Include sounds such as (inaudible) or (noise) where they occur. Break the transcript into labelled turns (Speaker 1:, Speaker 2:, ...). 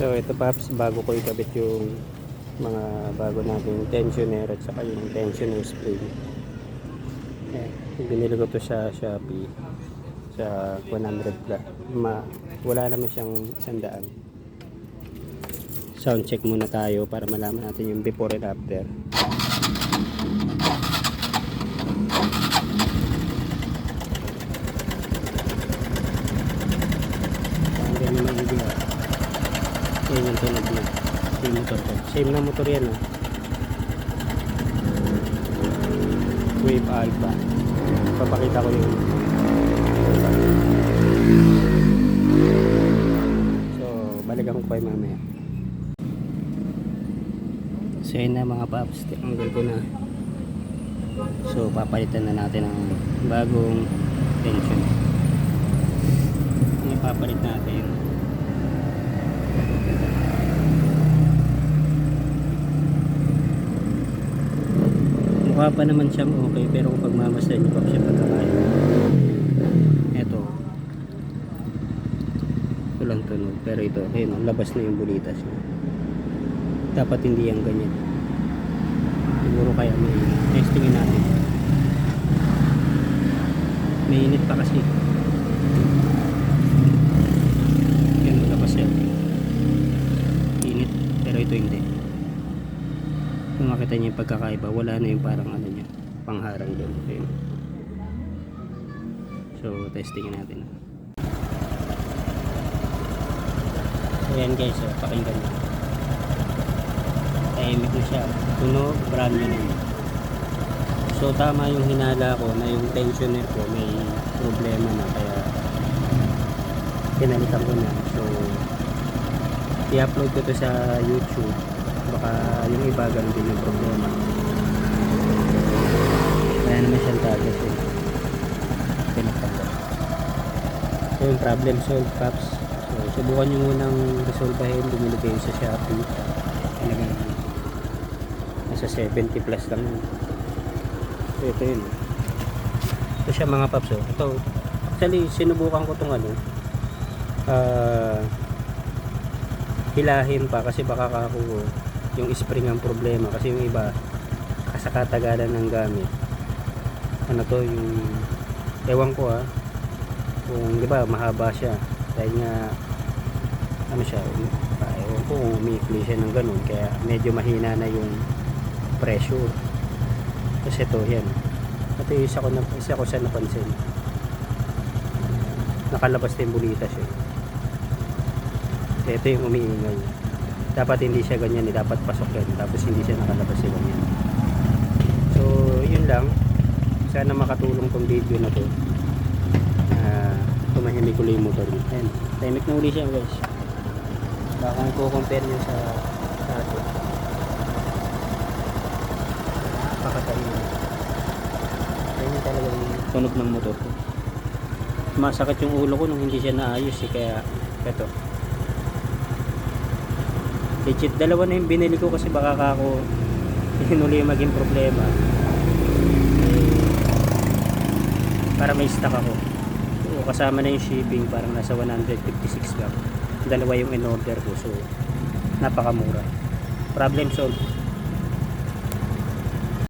Speaker 1: So ito paps, bago ko ikabit yung mga bago nating tensioner at saka yung tensioner spring. Eh, binili ko to sa Shopee sa 100 plus. Ma, wala naman siyang isang Sound check muna tayo para malaman natin yung before and after. Parang ganyan magiging ah. Yan yung tunog niya. Yung motor ko. Same na motor yan ah. Wave Alpha. Papakita ko yung So, balikan ko pa yung mamaya. So, yun na mga paps. Tinanggal ko na. So, papalitan na natin ang bagong tension. Ipapalit natin. Mukha pa naman siyang okay pero kung pagmamasdan niyo pa siya pagkakain. Eto. Walang tunog. Pero ito, ayun, oh, labas na yung bulitas niya. Dapat hindi yan ganyan. Siguro kaya may testingin natin. May init pa kasi. Yan, labas yan. Init, pero ito hindi kung makita niyo yung pagkakaiba wala na yung parang ano niya pangharang doon Ayun. so testingin natin. Ayan guys oh, pakinggan niyo. Tahimik na siya. Tunog brand new na so tama yung hinala ko na yung tensioner ko may problema na kaya pinalitan ko na. So i-upload ko to sa youtube baka yung iba ganun din yung problema. Kaya naman siyang target eh. Pinagtanggal so yung problem solved paps. So subukan nyo munang resolvehin bumili kayo sa Shopee. Talagang nasa 70 plus lang yun. So ito yun. Ito siya mga paps oh. ito actually sinubukan ko tong ano ah hilahin pa kasi baka kako yung spring ang problema kasi yung iba sa katagalan ng gamit. Ano to yung ewan ko ah kung di ba mahaba siya. Dahil nga ano siya ah, ewan ko kung umikli siya ng ganun. Kaya medyo mahina na yung pressure. Kasi ito yan. Ito yung isa ko, na, isa ko sa napansin. Nakalabas na yung bulitas eh ito yung umiingay dapat hindi siya ganyan eh. Dapat pasok yan tapos hindi siya nakalabas siya ganyan. So yun lang. Sana makatulong tong video na to. Na tumahimik ulit yung motor niya. Ayan. Tahimik na uli siya guys. Baka kung i-compare nyo sa sa atin pakatayin ayan yung talagang tunog ng motor ko. Masakit yung ulo ko nung hindi siya naayos eh. Kaya eto legit dalawa na yung binili ko kasi baka ka ako (laughs) hinuli yung maging problema. Eh, para may stock ako. So, kasama na yung shipping parang nasa 156 lang. Dalawa yung in order ko so napakamura. Problem solved